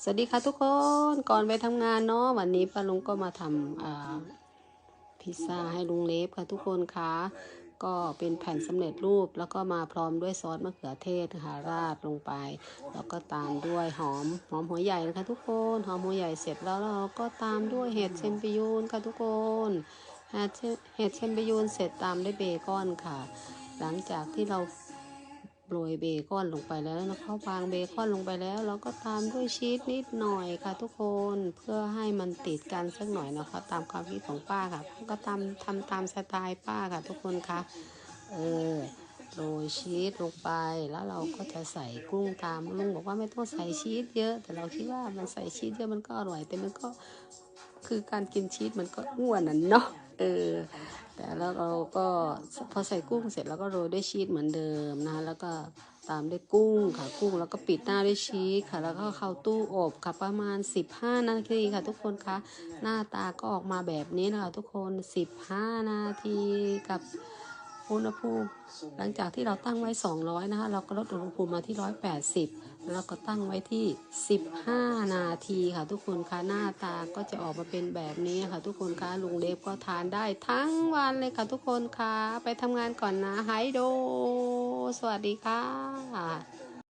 สวัสดีค่ะทุกคนก่อนไปทำงานเนาะวันนี้ป้าลุงก็มาทำพิซซ่าให้ลุงเล็บค่ะทุกคนคะก็เป็นแผ่นสำเร็จรูปแล้วก็มาพร้อมด้วยซอสมะเขือเทศนะคะราดลงไป แล้วก็ตามด้วยหอมหอมหัวใหญ่นะคะทุกคนหอมหัวใหญ่เสร็จแล้วเราก็ตามด้วยเห็ดเชมปิยูนค่ะทุกคนเห็ดเชเห็ดเชมปิยูนเสร็จตามด้วยเบคอนค่ะ หลังจากที่เรา โรยเบคอนลงไปแล้วแล้วเขาวางเบคอนลงไปแล้ว เราก็ตามด้วยชีสนิดหน่อยค่ะทุกคนเพื่อให้มันติดกันสักหน่อยนะคะ ตามความคิดของป้าค่ะ ก็ทำทำตามสไตล์ป้าค่ะทุกคนคะเออโรยชีสลงไปแล้วเราก็จะใส่กุ้งตามลุงบอกว่าไม่ต้องใส่ชีสเยอะ แต่เราคิดว่ามันใส่ชีสเยอะมันก็อร่อยแต่มันก็คือการกินชีสมันก็อ้วนน่ะเนาะ เออแต่แล้วเราก็พอใส่กุ้งเสร็จแล้วก็โรยด้วยชีสเหมือนเดิมนะคะแล้วก็ตามด้วยกุ้งค่ะกุ้งแล้วก็ปิดหน้าด้วยชีสค่ะ แล้วก็เข้าตู้อบค่ะประมาณ 15 นาทีค่ะ ทุกคนคะหน้าตาก็ออกมาแบบนี้นะคะทุกคน 15 นาทีกับ อุณหภูมิ หลังจากที่เราตั้งไว้ 200 นะคะ เราก็ลดอุณหภูมิมาที่ 180 แล้วก็ตั้งไว้ที่ 15 นาทีค่ะ ทุกคนคะหน้าตาก็จะออกมาเป็นแบบนี้ค่ะ ทุกคนคะลุงเล็บก็ทานได้ทั้งวันเลยค่ะทุกคนคะไปทำงานก่อนนะไฮโด สวัสดีค่ะ